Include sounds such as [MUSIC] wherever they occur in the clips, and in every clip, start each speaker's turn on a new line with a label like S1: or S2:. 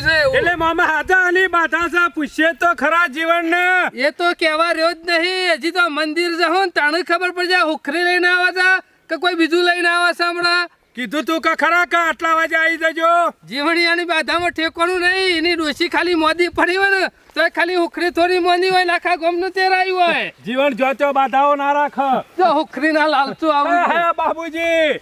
S1: હું. છે
S2: એટલે મામા હાથા આલી બાધા છે પૂછીએ તો ખરા જીવન ને
S1: એ તો કહેવા રહ્યો જ નહીં. હજી તો મંદિર જાઉં ને તાણે ખબર પડી જાય હુખરી લઈને આવે છે કે કોઈ બીજું લઈને આવે છે હમણાં?
S2: કીધું તું કે ખરા કે આટલા વાગે આવી જજો.
S1: જીવણીયાની બાધામાં ઠેકવાનું નહીં. એની ડોસી ખાલી મોદી પડી હોય ને તો એ ખાલી હુખરી થોડી મોદી હોય ને ગોમનું તેરાયું હોય.
S2: જીવન જોતો બાધાઓ ના રાખ.
S1: જો હુખરી ના લાલચું આવું
S2: બાબુજી.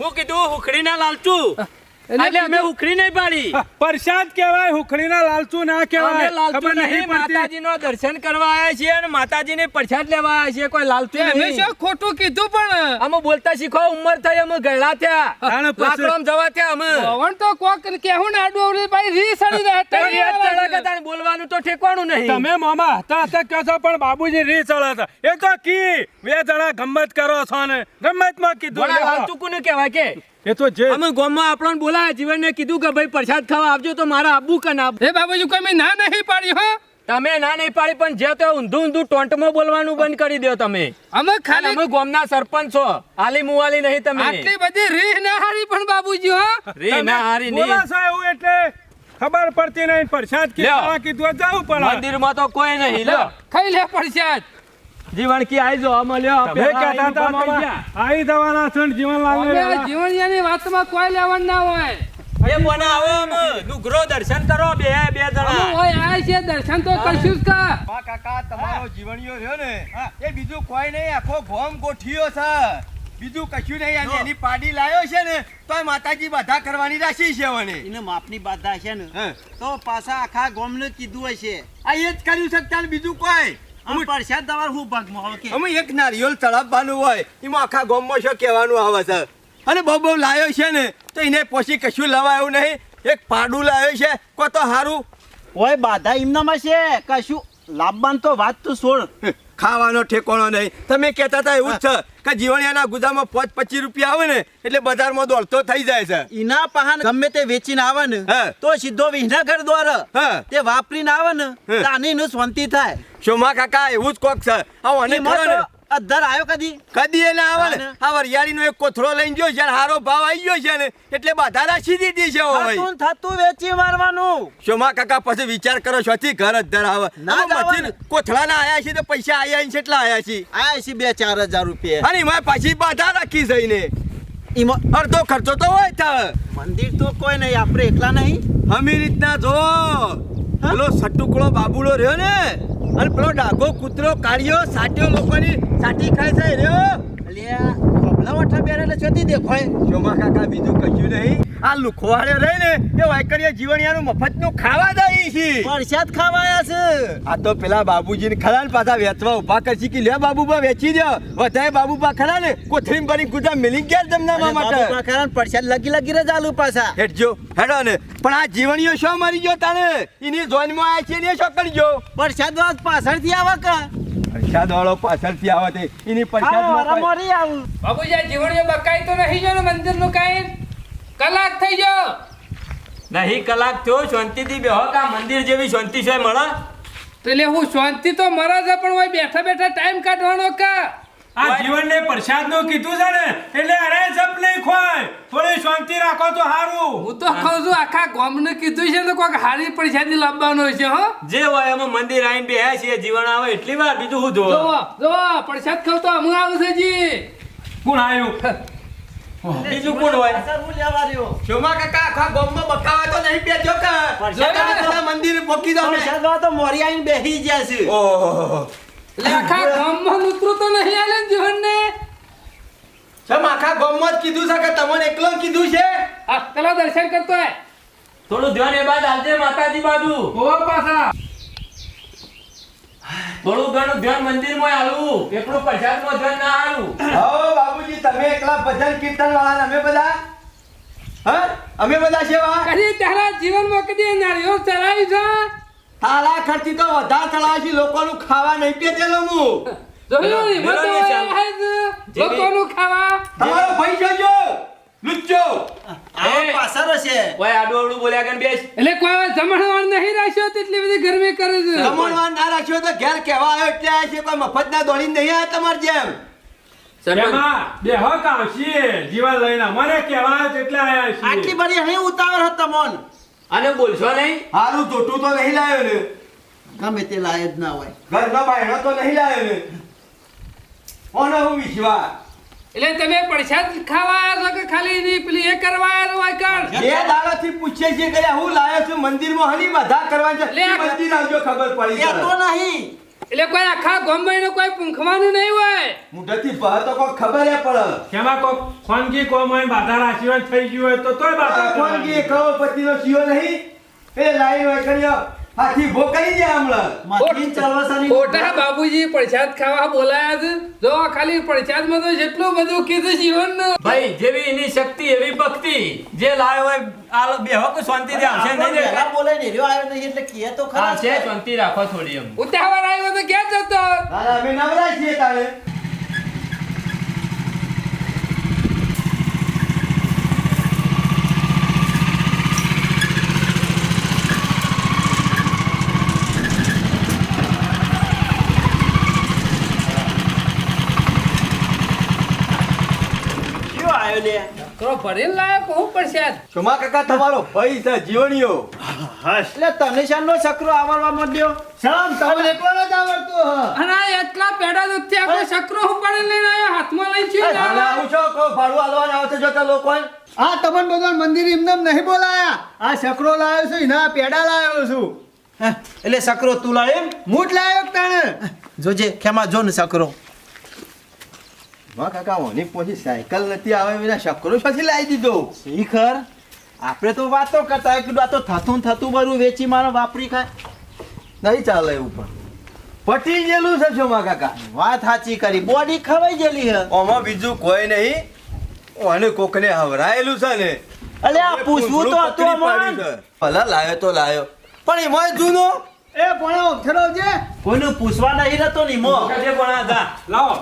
S3: હું કીધું હુખરી ના લાલચું? એટલે અમે ઉખડી નહીં પાડી.
S2: પ્રસાદ કહેવાય હુખડીના લાલચું ના કહેવાય
S3: લાલચું નહીં માતાજીનો દર્શન કરવા આવ્યા છીએ અને માતાજીને પ્રસાદ લેવા આવ્યા છીએ કોઈ લાલચું નહીં.
S1: શું ખોટું કીધું પણ?
S3: અમે બોલતા શીખો ઉંમર થઈ અમે ગયડા થયા. લાકડોમ જવા થયા અમે.
S1: પવન તો કોક કેવું ને આડું અવળી ભાઈ રી સડી
S3: તારે બોલવાનું તો ઠેકવાનું નહીં.
S2: તમે મામા હતા હતા કહો છો પણ બાબુજી રી ચડા હતા એ તો કી? બે જણા ગમત કરો છો ને. ગમતમાં કીધું.
S3: લાલચું કોને કહેવાય કે
S2: એ તો જે
S3: અમે ગામમાં આપણને બોલાયા જીવનને કીધું કે ભાઈ પ્રસાદ ખાવા આવજો તો મારા આબુ કે ના
S1: એ બાબુજી કોઈ ના નહીં પાડી હો.
S3: તમે ના નહીં પાડી પણ જે તો ઊંધું ઊંધું ટોંટમાં બોલવાનું બંધ કરી દો તમે.
S1: અમે ખાલી
S3: અમે ગામના સરપંચ છો. આલી મુવાલી નહીં તમે.
S1: આટલી બધી રીહ ના હારી પણ બાબુજી હો.
S3: રીહ ના હારી નહીં.
S2: બોલાશો એવું એટલે ખબર પડતી નહીં. પ્રસાદ. કીધું કીધું જવું પડે
S3: મંદિરમાં તો કોઈ નહીં લો
S1: ખાઈ લે પડશે
S3: જીવન કી આઈ જો અમે લ્યો
S2: તમે કહેતા હતા મામા આવી જવાના છો ને જીવનલાલ ને.
S1: જીવણિયાની વાતમાં કોઈ લેવા ના હોય.
S3: એ બોને આવો અમે નુગરો દર્શન કરો બે બે જણા.
S1: હોય આય છે દર્શન તો કરશું જ કા.
S4: બા કાકા તમારો જીવણિયો રહ્યો ને. એ બીજું કોઈ નહીં આખો ગોમ ગોઠિયો છે. બીજું કશું નહીં અને એની પાડી લાયો છે ને તો માતાજી બાધા કરવાની રાશી છે મને.
S5: એને માપની બાધા છે ને. તો પાછા આખા ગામને કીધું હશે.
S4: આ એ જ કર્યું શકતા બીજું કોઈ?
S5: આમ પરસાદ તમારે હું ભાગમાં આવે કે?
S4: અમે એક નારિયેલ ચડાવવાનું હોય એમાં આખા ગામમાં શું કહેવાનું આવે છે? અને બહુ બહુ લાવ્યો છે ને તો એને પછી કશું લવાયું નહીં. એક પાડું લાયો છે કો તો હારું.
S5: ઓય બાધા એમનામાં છે કશું લાભવાન તો વાત તો છોડ.
S4: ખાવાનો ઠેકોણો નહીં. તમે કહેતા હતા એવું જ છે કે જીવણિયાના ગુદામાં પાંચ પચીસ રૂપિયા આવે ને એટલે બજારમાં દોડતો થઈ જાય છે.
S5: ઈના પહાન ગમે તે વેચીને આવે ને
S4: હા.
S5: તો સીધો વિહનગર દ્વારા.
S4: હા.
S5: તે વાપરીને આવે ને. નું શાંતિ થાય.
S4: શોમા કાકા એવું જ કોક છે. આવો અને
S5: અધર આવ્યો કદી?
S4: કદી એને આવે ને. આ વરિયાળીનો એક કોથળો લઈને ગયો છે હારો ભાવ આવી ગયો છે ને એટલે બધા રાખી દીધી છે હવે.
S5: થતું થતું વેચી મારવાનું.
S4: શોમા કાકા પછી વિચાર કરો છોથી ઘર અધર આવે.
S5: ના
S4: મથીને કોથળાના આયા છે તો પૈસા આયા છે કેટલા આયા છે?
S5: આયા છે બે ચાર હજાર રૂપિયા.
S4: અને એમાં પાછી બાધા રાખી જઈને
S5: એમાં
S4: અડધો ખર્ચો તો હોય થાય
S5: મંદિર તો કોઈ નહીં આપણે એકલા નહીં.
S4: અમી રીતના જો. પેલો સટુકડો બાબુડો રહ્યો ને અને પેલો ડાઘો કૂતરો કાઢ્યો સાટ્યો લોકોની સાટી ખાય છે. રહ્યો
S5: અલ્યા કપલા વઠા બેરેલા છતી દેખાય.
S4: ચોમા કાકા, બીજું કશું નહીં. આ લુખવાડે રહી ને એ વાયકડીયા જીવણિયાનું મફતનું ખાવા દઈ છે.
S5: પરસાદ ખાવાયા છે.
S4: આ તો પેલા બાબુજીને ખરા ને પાછા વેચવા ઊભા કરશી કે લે બાબુબા વેચી દે વધારે બાબુબા ખરા ને કોથળી ભરી ગુજા મિલી ગયા જમનામાં માટે?
S5: માટે પરસાદ લગી લગી રે ચાલુ પાછા.
S4: હેઠજો હેડો ને. પણ આ જીવણીઓ શો મરી ગયો તાને એની જોઈનમાં આય છે ને શો કરી ગયો
S5: પરસાદ વાત પાછળથી આવે કા?
S4: પરસાદ વાળો પાછળથી આવે તે. એની
S5: પરસાદ મારા મરી આવું.
S1: બાબુજી આ જીવણીઓ બકાઈ તો નહીં જો ને મંદિરનું કાંઈ? કલાક થઈ ગયો.
S3: નહીં કલાક થયો શાંતિથી બેહો કા મંદિર જેવી શાંતિ છે મળે?
S1: તો એટલે હું શાંતિ તો મરા છે પણ હોય બેઠા બેઠા ટાઈમ કાઢવાનો કા?
S2: આ જીવનને પ્રસાદનું કીધું છે ને એટલે અરે જપ નહીં ખોય થોડી શાંતિ રાખો તો સારું
S1: હું તો કહું છું આખા ગામને કીધું છે ને કોઈક હારી પૈસાથી લાવવાનો છે હો.
S3: જે હોય એમાં મંદિર આવીને બેહ્યા છીએ જીવન આવે એટલી વાર બીજું હું જોવો
S1: જોવો? જોવો પ્રસાદ ખાવ તો હું આવું છે જી.
S2: કોણ આવ્યું? [LAUGHS]
S3: બીજું કોણ હોય?
S5: પાછળ હું લેવા રહ્યો?
S4: શોમા કાકા આખા ગામમાં બકાવા તો નહીં બેઠો કે? મંદિર પોકી ને.
S5: તો મોરી આવીને બેસી ગયા છે.
S4: ઓહો.
S1: એટલે આખા ગામમાં ઉતરું તો નહીં આલે ને
S4: સમ આખા ગામમાં જ કીધું છે કે તમને એકલો જ કીધું છે?
S1: આ પેલા દર્શન કરતો હે
S3: થોડું ધ્યાન એ બાદ આજે માતાજી બાજુ.
S1: ઓ પાછા.
S3: થોડું ઘણું ધ્યાન મંદિરમાં હાલવું એકલું પ્રસાદમાં ધ્યાન ના હાલવું
S4: હો બાબુજી તમે એકલા ભજન કીર્તન વાળા અમે બધા? હા? અમે બધા સેવા?
S1: કદી તારા જીવનમાં કદી નારિયેળ ચડાવી છે?
S4: તારા ખર્ચી તો વધારે ચડાવે છે લોકોનું ખાવા નહીં પેટેલો હું
S1: લોકોનું ખાવા.
S4: તમારો ભાઈ જોજો. લુચ્ચો!
S5: આ પાસર છે.
S3: ઓય આડું આડું બોલ્યા કે બેસ.
S1: એટલે કોઈ જમણવાન નહીં રાખ્યો તેટલી બધી ગરમી કરે છે.
S4: જમણવાન ના રાખ્યો તો ઘેર કહેવા આવ્યો એટલે આ છે કોઈ મફત ના દોડી નહીં આ તમારે જેમ?
S2: બે હો આવશે જીવન લઈને. મને કહેવાય એટલે આયા છે
S5: આટલી બધી અહીં ઉતાવળ હતો મોન
S3: અને બોલશો નહીં?
S4: હારું જોટું તો નહીં લાયો ને.
S5: ગમે તે લાયક ના હોય.
S4: ઘરનો બાયણો તો નહીં લાયો ને. ઓનો હું વિશ્વાસ?
S1: એટલે તમે પ્રસાદ ખાવા આવ્યા છો કે ખાલી ની પેલી એ કરવા આવ્યા છો વાયકણ?
S4: બે દાડાથી પૂછે છે કે હું લાયો છું મંદિરમાં હની બધા કરવા છે? મંદિર આવજો ખબર પડી
S5: એ તો નહીં.
S1: એટલે કોઈ આખા ગામમાં કોઈ પૂંખવાનું નહીં હોય.
S4: મુઢાથી બહાર તો કોઈ ખબર એ પડે.
S2: કેમાં કોક ખોનગી કોમ હોય બાધા રાશિ હોય થઈ ગયું હોય તો તોય બાધા
S4: ખોનગી
S2: કરવાની.
S4: કરોડપતિનો સીઓ નહીં. એ લાઈ હોય કર્યો. હાથી ભો કરી જાય હમણાં.
S5: ચાલવાસાની
S1: ખોટા બાબુજી પ્રસાદ ખાવા બોલાયા છે. જો ખાલી પ્રસાદમાં તો જેટલું બધું કીધું જીવન
S3: ભાઈ જેવી એની શક્તિ એવી ભક્તિ જે લાયો હોય આ બે હક દે આવશે નહીં
S5: વહેલા બોલે ને રહ્યો આવ્યો નહીં એટલે કે તો ખરા
S3: છે. શાંતિ રાખો થોડી એમ.
S1: ઉતાવળ આવ્યો તો ક્યાં જતો?
S4: અમે નવરા છીએ તારે
S5: કયો આવ્યો લે
S1: કરો ભરીને લાયો કહું પ્રસાદ
S4: સોમા કાકા તમારો ભાઈ છે જીવણીઓ.
S5: એટલે તને શાનો સકરો આવડવા માંડ્યો? શરમ તમને એકલો જ આવડતું હ.
S1: અને આ એટલા પેડા દૂધથી આખો સકરો ઉપાડી લઈને આવ્યો હાથમાં લઈને છીએ
S4: અને આવું છો? કોઈ ભાડું હાલવાના આવશે જોતા લોકો
S6: આ તમને બધા મંદિર એમને નહીં બોલાયા. આ સકરો લાવ્યો છું ના પેડા લાવ્યો છું.
S5: એટલે સકરો તું લાય એમ?
S6: મૂઠ લાવ્યો તાણે?
S5: જોજે ખેમા જો ને સકરો
S4: માં કાકા ઓની પછી સાયકલ નથી આવે વિના શકરો પછી લાવી દીધો.
S5: શીખર આપણે તો વાતો કરતા હોય કીધું આ તો થતું ને થતું બધું વેચી મારો વાપરી ખાય.
S4: નહીં ચાલે એવું પણ. પટી ગયેલું છે સોમા કાકા.
S5: વાત સાચી કરી. બોડી ખવાઈ ગયેલી હે
S4: ઓમાં બીજું કોઈ નહીં. ઓને કોકને હવરાયેલું છે ને.
S5: અલે આ પૂછવું તો હતું
S4: છે. ભલા લાયો તો લાયો. પણ એમાં જૂનો?
S6: એ ભણો છે
S5: કોઈનું પૂછવા નહીં રહેતો નહીં મો
S3: જે ભણા હતા લાવો.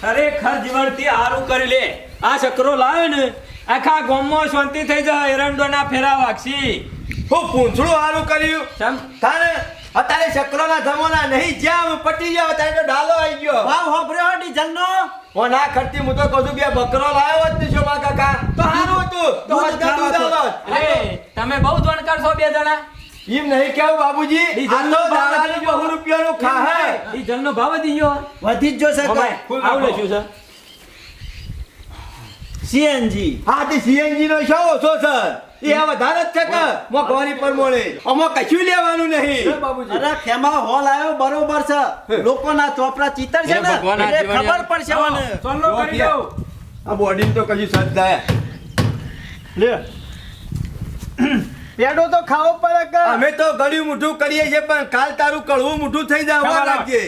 S3: ખરેખર જીવનથી આરું કરી લે. આ ચક્રો લાવ્યો ને આખા ગામમાં શાંતિ થઈ જાય એરંડોના ફેરા વાગશી.
S4: હું પૂંછડું આરું કર્યું.
S3: ચમ.
S4: તારે અત્યારે શકરોના જમોના નહીં જ્યાં પટી ગયો અત્યારે તો ડાલો આવી ગયો.
S5: ભાવ હોભર્યો ડીઝલનો
S4: ઓ ના ખર્ચી હું તો કહું છું બે બકરો લાવ્યો હોત ને શોભા કાકા. તો સારું હતું. તો
S3: તમે બહુ ધોણ કરશો બે જણા.
S4: એમ નહીં કેવું બાબુજી? આ તો
S3: ભાવ
S4: દાડાનું બહુ રૂપિયાનું ખાહે.
S3: ઈ જલનો ભાવ વધી ગયો
S5: વધી જ જોશે
S3: ઓ આવું લખ્યું સર
S5: સીએનજી.
S4: હા તે સીએનજી નો શો ઓછો છે એ આ વધારે જ છે કે? મોંઘવારી પ્રમાણે આમાં કશું લેવાનું નહીં.
S5: અરે ખેમા હોલ આવ્યો બરોબર છે. લોકોના ચોપડા ચિતર છે ને? ખબર પડશે મને.
S2: ચાલો કરી દઉં.
S4: આ બોડી તો કશું સજ્જાય
S5: લે.
S6: પેડો તો ખાવો પડે કે?
S4: અમે તો ગળ્યું મૂઠું કરીએ છીએ પણ કાલ તારું કળવું મૂઠું થઈ જવા લાગે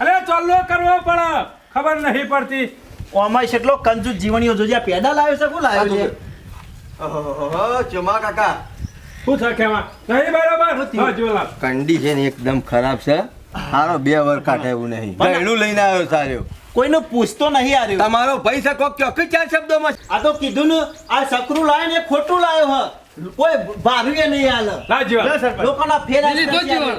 S2: અરે ચાલો કરવો પડે. ખબર નહીં પડતી.
S5: ઓમાય કેટલો કંજૂસ જીવણીઓ જોજે આ પેડા લાવ્યો છે કોણ લાવ્યો છે?
S4: ઓહો, ચમા કાકા.
S2: શું છે કેમાં નહીં બરાબર. હા જોલા
S4: કન્ડિશન એકદમ ખરાબ છે. હારો બે વર કાઢે એવું નહીં ગયડું લઈને આવ્યો સારો
S5: કોઈનું પૂછતો નહીં આર્યું
S4: તમારો ભાઈ સકો કે ચાર શબ્દોમાં
S5: આ તો કીધું ને આ સકરું લાવ્યો ને ખોટું લાવ્યો હ. કોઈ ભાર્યું નહીં હાલ.
S2: ના જીવન.
S5: લોકોના ફેરા
S1: લીધો જીવન.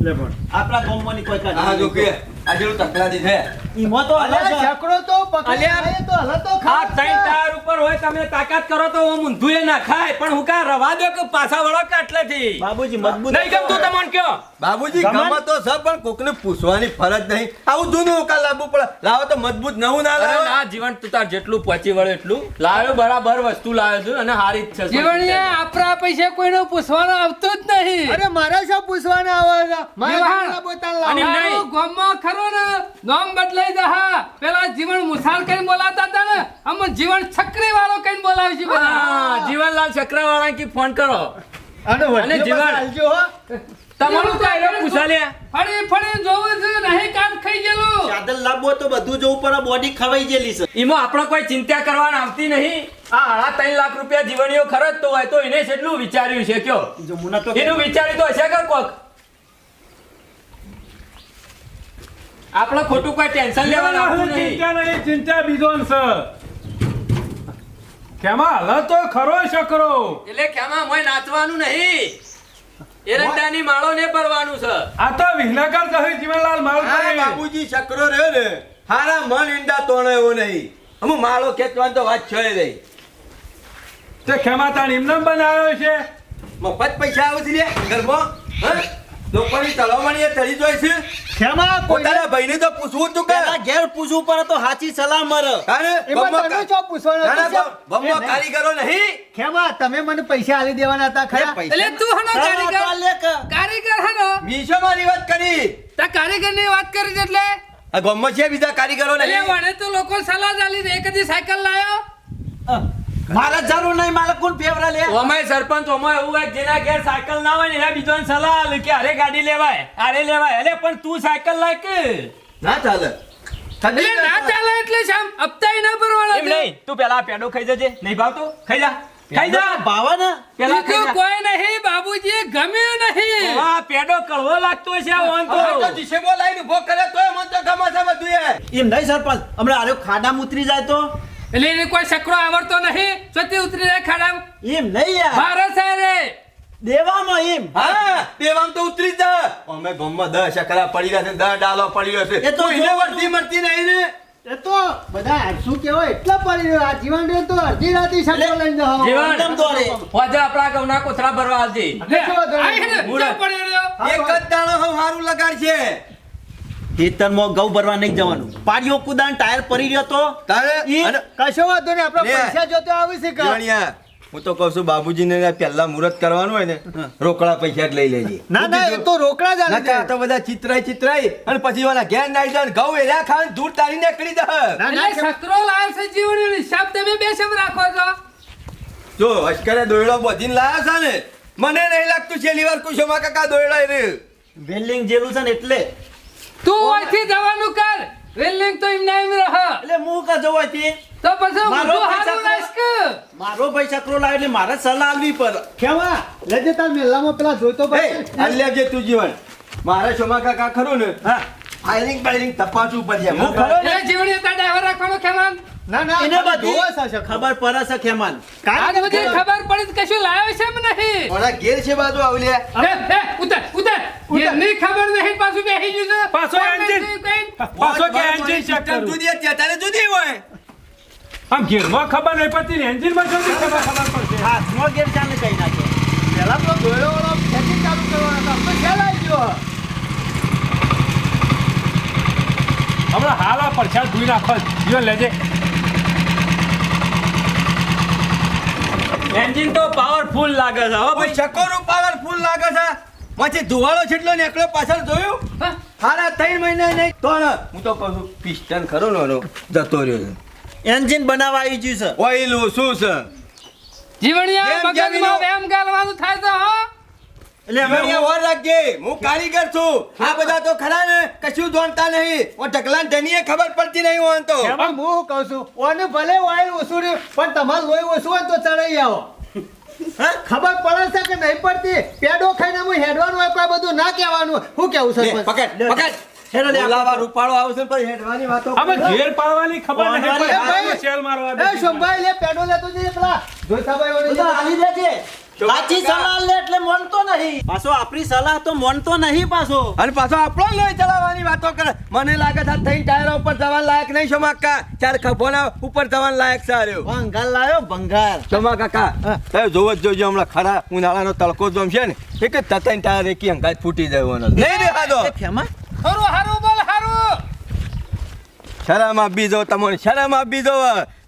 S2: લે પણ.
S5: આપણા ગામમાંની કોઈ કાઢ
S4: હા જો કે. આ જેવું તકરારી છે
S5: તો અલગ
S6: અરે તો પકડી તો હલે તો
S3: આ ત્રણ ટાયર ઉપર હોય તમે તાકાત કરો તો હું ઊંધું એ ના ખાય પણ હું કા રવા દો કે પાછા વળો કે આટલેથી?
S5: બાબુજી મજબૂત
S3: નહીં ગમતું તમને કયો?
S4: બાબુજી ગમે તો છે પણ કોકને પૂછવાની ફરજ નહીં. આવું જૂનું ઉકાલ લાવવું પડે. લાવો તો મજબૂત નવું ના લાવો.
S3: ના જીવન તું તાર જેટલું પહોંચી વળે એટલું. લાવ્યો બરાબર વસ્તુ લાવ્યો છું અને હારી જ છે
S1: જીવન આપણા પૈસે કોઈનું પૂછવાનું આવતું જ નહીં.
S6: અરે મારે શું પૂછવાના આવે છે મારે
S3: અને નહીં.
S1: ગામમાં ખરો ને નામ બદલાઈ દહા પેલા જીવન મુસાલ કઈ બોલાતા હતા ને આમ જીવન છકરી વાળો કઈ બોલાવે છે બધા
S3: કી ફોન કરો.
S6: અને
S3: તમારું
S1: ફરી ફરી જોવું છે નહીં કામ ખાઈ ગયેલું.
S5: ચાદર લાવવો તો બધું જોવું પર બોડી ખવાઈ ગયેલી છે.
S3: એમાં આપણે કોઈ ચિંતા કરવાની આવતી નહીં. આ આડા ત્રણ લાખ રૂપિયા જીવણીઓ ખર્ચતો હોય તો એને કેટલું વિચાર્યું છે કયો?
S5: જો મુના તો
S3: એનું વિચાર્યું તો હશે કે કોક? આપણે ખોટું કોઈ ટેન્શન લેવાનું આવતું નહીં.
S2: ચિંતા નહીં ચિંતા બીજો છે કેમાં? હલ તો ખરો શકરો.
S3: એટલે ખેમા મોય નાચવાનું નહીં. એરંડાની માળો ને ભરવાનું છે.
S2: આ તો વિહનગર કહે જીવનલાલ
S4: માળ
S2: કરે.
S4: બાબુજી છકરો રહ્યો ને. હારા મન ઈંડા તોણે એવો નહીં. અમુ માળો ખેંચવાનો તો વાત છે નહીં.
S2: તે ખેમાતાણ એમને બનાવ્યો છે?
S4: મફત પૈસા આવે છે લે ઘરમાં હા? લોકોની તળવણી એ તળી જોઈ છે?
S6: ખેમા
S4: પોતાના ભાઈને તો પૂછવું તું કે
S5: ઘેર પૂછવું પડે તો સાચી સલાહ મર
S4: અરે
S6: એમાં તમે ચો પૂછવાનું
S4: ના, ના,
S6: હતું?
S4: બમ- બમ્બો કારીગરો નહીં.
S6: ખેમા તમે મને પૈસા આલી દેવાના હતા ખરા?
S1: એટલે તું હનો કારીગર કારીગર હનો?
S4: મીશો મારી વાત કરી.
S1: તા કારીગરની વાત કરી એટલે?
S4: આ ગમ્મો છે બીજા કારીગરો
S1: એટલે
S4: નહીં.
S1: વણે તો લોકો સલાહ ચાલી દે. એક દી સાયકલ લાયો?
S5: મારે જરૂર નહીં મારે કોણ ફેવરા લે?
S3: ઓમાય સરપંચ ઓમાય એવું હોય કે જેના ઘેર સાયકલ ના હોય ને એના બીજો સલાહ આલે કે અરે ગાડી લેવાય અરે લેવાય. અરે પણ તું સાયકલ લાય કે?
S4: ના ચાલે.
S1: એટલે ના ચાલે એટલે શામ? હપ્તાય ના ભરવાના
S3: એમ નહીં તું પેલા પેડો ખાઈ જજે. નહીં ભાવતો? ખાઈ જા. ખાઈ જા.
S5: ભાવા ને
S3: પેલા ખાઈ જા.
S1: કોઈ નહીં બાબુજી ગમ્યું નહીં.
S3: આ પેડો કળવો લાગતો છે આ વાન
S4: હવે તો
S3: તો
S4: જીસે બોલાઈને ઊભો કરે તોય મન તો ગમે છે બધું
S5: એમ નહીં સરપંચ. હમણાં આર્યો ખાડા ઉતરી જાય તો?
S1: એટલે એને કોઈ સકરો આવડતો નહીં. સતી ઉતરી જાય ખાડા
S5: એમ નહીં યાર.
S1: મારો છે રે.
S5: દેવામાં એમ.
S4: હા. દેવામાં તો ઉતરી જ અમે ગમમાં દસ શકરા પડી રહ્યા છે દસ ડાલો પડી રહ્યો છે.
S5: એ તો એને
S4: વર્ધી મળતી નહીં ને
S6: એ તો બધા શું કેવો એટલા પડી રહ્યો. આ જીવન રે તો અડધી રાતી શકરો લઈને જાવ
S3: જીવન.
S5: એકદમ દોડે.
S3: હોજે આપણા ઘઉંના કોથરા ભરવા આવજે.
S6: શું
S1: રહ્યો.
S4: એક જ દાણો હવે લગાડ લગાડશે
S5: ખેતરમાં ઘઉં ભરવા નહીં જવાનું. પાડીઓ કુદાન ટાયર પડી રહ્યો તો?
S4: તારે
S6: કશો વાંધો નહીં આપણે પૈસા જોતો આવી છે કાં?
S4: હું તો કહું છું બાબુજીને પહેલા મુહૂર્ત કરવાનું હોય ને રોકડા પૈસા જ લઈ લેજે.
S6: ના ના એ તો રોકડા જ આલે
S4: આ તો બધા ચિત્રાઈ ચિત્રાઈ અને પછી વાલા ઘેર નાઈ જાય ઘઉં એલા ખાન દૂર તારી નીકળી દે
S6: ના
S1: સકરો લાયો છે જીવણીનો હિસાબ તમે બે શેમ રાખો છો.
S4: જો અશ્કરે દોયડો બધીને લાયા છે ને મને નહીં લાગતું છેલ્લી વાર કુશોમાં કાકા દોયડા રે
S5: વેલ્ડિંગ જેલું છે ને એટલે
S1: તું અહીંથી જવાનું કર. વેલ્ડિંગ તો એમ એમ રહ.
S5: એટલે હું કા જવું હતી
S1: તો પછી
S5: મારો પૈસા
S1: હારું લાઈશ કે?
S5: મારો ભાઈ ચક્રો લાવ એટલે મારે સલાહ આપવી પડે
S6: કેવા લેજે તાર મેલામાં પેલા જોઈતો ભાઈ.
S4: આ લેજે તું જીવન. મારા શોમા કાકા ખરું ને?
S5: હા.
S4: ફાયરિંગ ફાયરિંગ તપાસવું પડશે. હું ખરો ને?
S1: એટલે જીવણી ડાયવર ડ્રાઈવર રાખવાનો ખેમાન.
S6: ના ના
S5: એને બધી ખબર પડે છે ખેમાન
S1: આજ બધી ખબર પડી કશું લાયો છે એમ નહીં.
S4: મારા ઘેર છે બાજુ આવલે.
S1: હે, હે, ઉતાર ઉતાર. ખબર નહીં પાછું બેસી ગયું છે.
S2: પાછો
S1: કઈ?
S2: પાછો કે એન્જિન ચેક કરું.
S4: જુદી હતી અત્યારે જુદી હોય.
S2: આમ ઘેરમાં ખબર નહીં પડતી ને એન્જિનમાં જલ્દી ખબર ખબર પડશે
S5: હાથમાં ગેર ચાલે કઈ નાખે.
S6: પહેલા તો દોયડો વાળો ખેતી ચાલુ કરવાનો હતો. હવે ખ્યાલ આવી ગયો.
S2: હમણાં હાલ આ પરછાડ ધોઈ નાખો જીવન લેજે.
S3: એન્જિન તો પાવરફુલ લાગે છે હો ભાઈ.
S4: ચકોરું પાવરફુલ લાગે છે. પછી ધુવાળો છેટલો નીકળ્યો પાછળ જોયું? હારા ત્રણ મહિના નહીં તો હું તો કહું છું પિસ્ટન ખરો ને એનો જતો રહ્યો છે.
S5: એન્જિન બનાવવા આવી ગયું છે.
S4: ઓઇલ શું છે?
S1: જીવણિયા
S4: જેમ
S1: મગજમાં
S4: જેવીનો-
S1: ગાલવાનું થાય તો હો.
S5: એટલે
S4: હવે ઓર રાખજે. હું કારીગર છું. આ બધા તો ખરા ને. કશું જોણતા નહીં. ઓ ઢગલાન ધનીએ ખબર પડતી નહીં હોય તો.
S6: ખેમા, હું. કહું છું ઓને ભલે ઓઇલ ઓછું રહ્યું પણ તમારે લોહી ઓછું હોય તો ચડાઈ આવો. ખબર પડે છે કે નહીં પડતી? પેડો ખાઈને હું હેડવાનું હોય કોઈ બધું ના કહેવાનું. શું કેવું સર
S4: પકડ પકડ.
S5: હેડો લે,
S4: બોલાવા રૂપાળો આવશે ને હેડવાની વાતો
S2: અમે ઘેર પાડવાની ખબર નહીં
S6: ભાઈ,
S2: સેલ મારવા
S6: એ શંભાઈ લે પેડો લેતો જઈએ પેલા. જોઈતાભાઈ ઓને
S5: બધા દેજે સાચી સલાહ લે એટલે મોનતો નહીં. પાછો આપણી સલાહ તો મોનતો નહીં પાછો.
S4: અને પાછો આપણો લોહી ચલાવવાની વાતો કરે. મને લાગે છે થઈ ટાયર ઉપર જવા લાયક નહીં છો માકા ચાર ખભોના ઉપર જવા લાયક છે આર્યો
S5: ભંગાર લાયો ભંગાર.
S4: શોમા કાકા એ જોવો જ જોજો હમણાં ખરા ઉનાળાનો તડકો જમશે ને. એક જ તતાઈને ટાયર એકી અંગાજ ફૂટી જવાનો નહીં હાદો
S5: ખેમા.
S1: હારું હારું.
S4: શરમ આપી દો તમને શરમ આપી દો.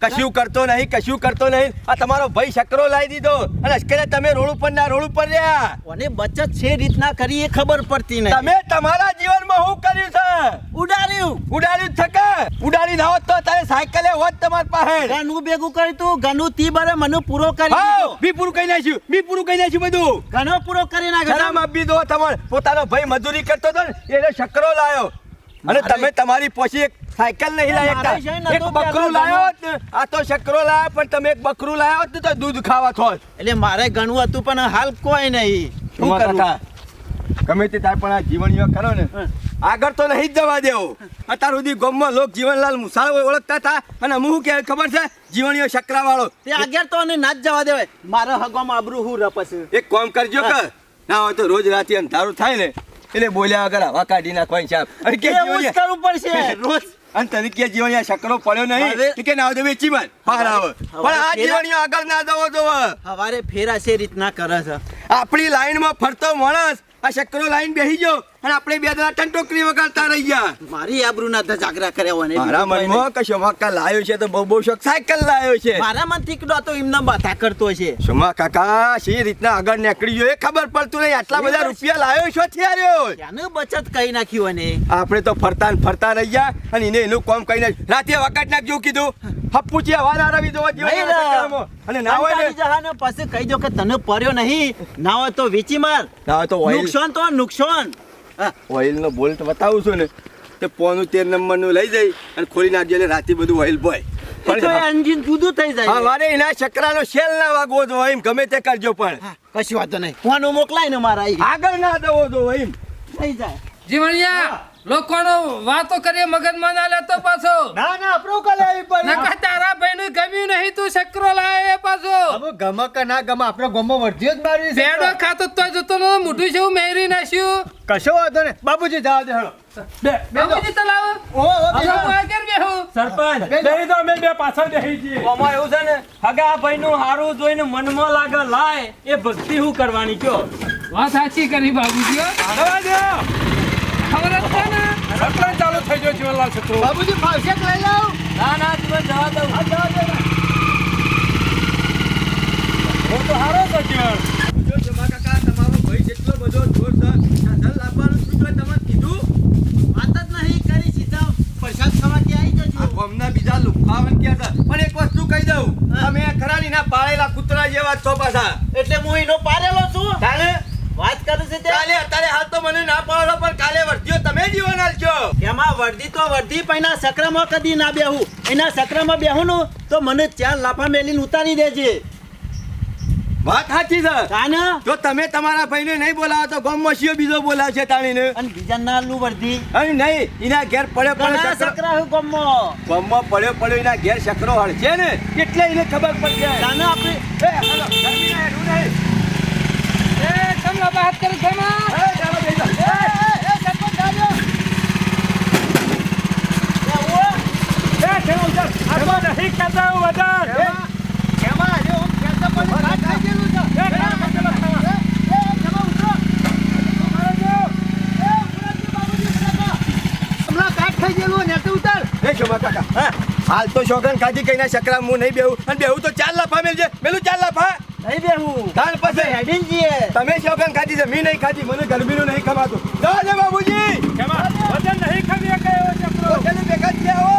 S4: કશું કરતો નહીં કશું કરતો નહીં. આ તમારો ભાઈ શકરો લાવી દીધો. અને અશ્કરે તમે રોડ ઉપર ના રોડ ઉપર રહ્યા.
S5: અને બચત છે રીતના કરી એ ખબર પડતી નહીં.
S4: તમે તમારા જીવનમાં શું કર્યું છે?
S5: ઉડાડ્યું.
S4: ઉડાડ્યું થકે ઉડાડી ના હોત તો તારે સાયકલે હોત તમારી પાસે.
S5: ઘણું ભેગું કર્યું તું ઘણું તી બરે મને પૂરો કરી
S4: બી પૂરું કહી નાખ્યું બી પૂરું કહી નાખ્યું બધું.
S5: ઘણો પૂરો કરી
S4: શરમ
S5: નાખ્યો
S4: આપી દો તમારે. પોતાનો ભાઈ મજૂરી કરતો હતો ને એને શકરો લાયો. અને તમે તમારી પછી એક સાયકલ નહીં લાયા એક બકરું લાયો આ તો શકરો લાયો પણ તમે એક બકરું લાયો ને તો દૂધ ખાવા છો
S5: એટલે મારે ઘણું હતું પણ હાલ કોઈ નહીં. શું
S4: કરતા ગમે તે તાર પણ આ જીવન કરો ને આગળ તો નહીં જ જવા દેવો. અત્યાર સુધી ગોમમાં લોક જીવનલાલ મુસાળ ઓળખતા હતા અને હું કે ખબર છે જીવણીઓ શકરા વાળો
S5: તે આગળ તો અને ના જ જવા દેવાય. મારા હગવામાં આબરૂ હું રપસ
S4: એક કામ કરજો કે ના હોય તો રોજ રાતે અંધારું થાય ને એટલે બોલ્યા વગર હવા કાઢી નાખવાની સાહેબ અને કે
S5: કરવું પડશે. [LAUGHS] રોજ.
S4: અને તને કે જીવણીયા શકરો પડ્યો નહીં? કે ના તો વેચી માર. બહાર આવે પણ આ જીવન આગળ ના જવો જોવે.
S5: હવારે ફેરા છે રીતના કરે છે.
S4: આપણી લાઈનમાં ફરતો માણસ આ શકરો લાઈન બેહી ગયો અને આપણે બે જણા ટંટોકરી વગાડતા રહી ગયા.
S5: મારી આબરૂના તો જાગરા કર્યા હોય
S4: મારા મનમાં કશો મક્કા લાયો છે તો બહુ બહુ શોખ સાયકલ લાયો છે.
S5: મારા મન તીકડો તો એમના બાધા કરતો છે.
S4: સુમા કાકા શી રીતના આગળ નીકળી ગયો એ ખબર પડતું નહીં. આટલા બધા રૂપિયા લાયો છો થયા
S5: ત્યાંનું બચત કઈ નાખ્યું અને?
S4: આપણે તો ફરતા ફરતા રહી ગયા અને એને એનું કામ કઈ નાખ્યું રાતે વગાડ નાખજો કીધું. હપ્પુચી હવા ના
S5: દો.
S4: અને ના હોય
S5: કંટાળી
S4: ને
S5: જહા પછી કહી દો કે તને પડ્યો નહીં ના હોય તો વેચી માર.
S4: ના હોય તો ઓઇલ
S5: નુકસાન તો નુકસાન.
S4: ઓઇલ નો બોલ્ટ બતાવું છું ને તે પોનું તેર નંબરનું લઈ જઈ અને ખોલી નાખજો એટલે રાતે બધું ઓઇલ બોય
S5: એન્જિન જુદું થઈ જાય.
S4: હા મારે એના ચક્રાનો શેલ ના વાગવો જો એમ ગમે તે કરજો પણ.
S5: કશી વાંધો નહીં. ફોન મોકલાય ને મારા
S4: આગળ ના દવો જો એમ
S5: થઈ જાય.
S1: જીવણિયા! લોકોનો વાતો કરીએ મગજમાં ના લેતો પાછો.
S6: ના ના આપણો કલે આવી પડી
S1: નકા તારા ભાઈનું ગમ્યું નહીં તું શકરો એ પાછો.
S6: હવે ગમ કે ના ગમે આપણો ગમો વર્ધ્યો જ મારી છે.
S1: પેડો ખાતો તો જતો નો મોઢું છે મેરી નાખ્યું.
S6: કશો વાંધો ને બાબુજી જવા દે હેડો
S1: બાબુજી તલાવ
S6: ઓ ઓ.
S1: હું આગળ બેહું?
S3: સરપંચ
S2: નહીં દો અમે બે પાછળ બેસી જઈએ.
S3: આમાં એવું છે ને હગા ભાઈ નું હારું જોઈને મનમાં લાગે લાય એ ભક્તિ શું કરવાની કયો?
S1: વાત સાચી કરી બાબુજી હો.
S2: જવા દો.
S1: ખબર જ છે ને?
S2: સરપંચ ચાલુ થઈ ગયો જીવનલાલ છત્રો
S6: બાબુજી ફાવશે લઈ લાવ
S3: ના ના તમે જવા દઉં.
S2: હું તો હારો છે જીવન
S4: જો જમા કાકા તમારો ભાઈ જેટલો બધો જોર છે સાધન લાવવાનું શું છે તમે કીધું
S5: વાત જ નહીં કરી સીધા પ્રસાદ ખાવા કે આવી
S4: આ
S5: જજો
S4: ગામના બીજા લુખાવન કે છે પણ એક વસ્તુ કહી દઉં. તમે ખરાની ના પાળેલા કૂતરા જેવા છો પાછા.
S5: એટલે હું એનો પારેલો છું. વાત કરું છું તે?
S4: કાલે અત્યારે હાલ તો મને ના પાડો પણ કાલે વર્ધીઓ તમે જીવન આલજો
S5: એમાં વર્ધી તો વર્ધી પૈના સક્રમાં કદી ના બેહું. એના સક્રમાં બેહું નું તો મને ચાર લાફા મેલીને ઉતારી દેજે.
S4: વાત સાચી છે.
S5: કાન
S4: જો તમે તમારા ભાઈને નહીં બોલાવો તો ગમ મસીઓ બીજો બોલાવશે તાણીને.
S5: અને બીજા ના લુ વર્ધી
S4: અને નહીં એના ઘેર પડ્યો પડ્યો
S5: સકરા હું ગમમો
S4: ગમમો પડ્યો પડ્યો એના ઘેર શકરો હળશે ને. એટલે એને ખબર પડશે
S5: કાન આપણે
S4: એ, હાલો, ગરમીના હેડું નહીં.
S1: તમને વાત કરી
S2: છે નહીં કહેતા વધારે
S6: એમાં હજી હું કહેતો પણ ગયેલું છે.
S2: એ, ચાલો, ચાલો, ચાલો.
S6: એ, એ, જમા ઉતરો. ઉતરો જો. એ, ઉતરો જો બાબુજી, ઉતરો. હમણાં કાટ થઈ ગયેલું ને તો ઉતાર
S4: કાજી કઈ ના હાલ શકરા હું નહીં બેહું અને બેહું તો ચાર લાફા મેલજે મેલું ચાર લાફા
S5: નહીં બેહું.
S4: તાણ પછી
S5: હેડીન જઈએ.
S4: તમે શોખન ખાધી છે? મી નહીં ખાધી મને ગરમીનું નહીં ખવાતું જવા જે બાબુજી
S2: કેમાં? વજન નહીં ખમી કે એવો ચક્રો
S4: હોટેલે ભેગા છે હો.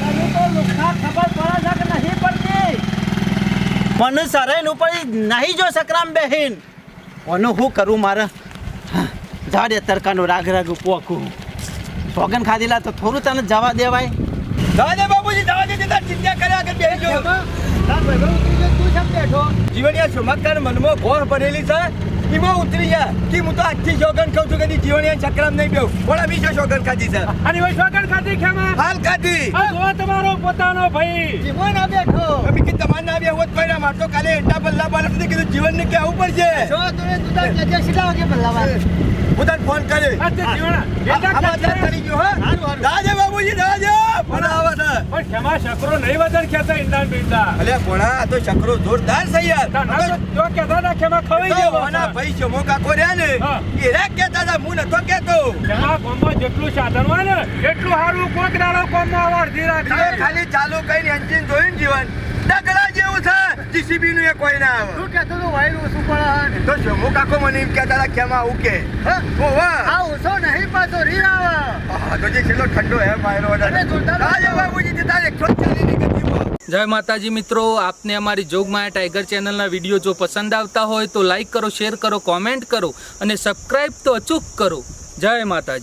S5: તને તો લુખા ખબર પડે છે કે નહીં પડતી. મને સરેન ઉપર નહીં જો સકરામ બેહીન. ઓનું હું કરું મારે? દે તરકાનું રાગ રાગ પોકું સોગન ખાધેલા તો થોડું તને જવા દેવાય.
S4: જવા દે બાબુજી જવા દે તાર ચિંતા કર્યા કે બેહી જો જીવણિયા સુમક્કર મનમાં ઘોર ભરેલી છે. એમાં ઉતરી ગયા. કે હું તો આજથી શોગન ખાઉં છું કદી જીવણિયા ચક્રમ નહીં બેહું પણ અમી શું શોગન ખાધી છે.
S2: અને શોગન ખાધી ખેમાં
S4: હાલ ખાધી.
S2: આ તમારો પોતાનો ભાઈ.
S6: જીવન આ બેઠો.
S4: અમી કે તમારે ના બે હોત પડ્યા માર તો કાલે એંટા પાડે કીધું જીવન ને કેવું પડશે?
S6: જો તું તું તાર કેજે સીધા વાગે બદલાવા
S4: હું તને ફોન
S2: તે
S4: કરી. રાજે બાબુજી ફોન આવે છે.
S2: પણ ખેમાં શકરો નહીં વજન ખેતા ઇન્દાન બીંડા
S4: અલે ભણા તો ચક્રો જોરદાર છે યાર.
S2: તો જો ના ખેમાં ખવાઈ ગયો
S4: ઓના ભાઈ છે મોકા કોર્યા ને. એ રે કેતા હતા હું નતો કેતો
S2: ખેમાં કોમો જેટલું સાધન હોય ને એટલું હારું કોક દાડો
S4: આવાર
S2: ધીરા
S4: ખાલી ચાલુ કરીને એન્જિન જોયું ને જીવન. ડગલા જેવું છે. જીસીબી નું એ કોઈ ના આવે.
S6: તું કહેતો તો વાયર ઓછું પડે હે.
S4: તો જમો કાકો મને એમ કહેતા હતા કેમાં આવું કે.
S6: હા?
S4: ઓ વાહ
S6: આ ઓછો નહીં પાછો રીર આવે.
S4: આ તો જે છેલ્લો ઠંડો હે માયરો
S6: અરે જોરદાર
S4: રાજે બાબુજી તે તારે 140 ની ગતિમાં
S1: જય માતાજી મિત્રો આપને અમારી જોગમાયા ટાઈગર ચેનલના વીડિયો જો પસંદ આવતા હોય તો લાઈક કરો શેર કરો કોમેન્ટ કરો અને સબસ્ક્રાઈબ તો અચૂક કરો. જય માતાજી.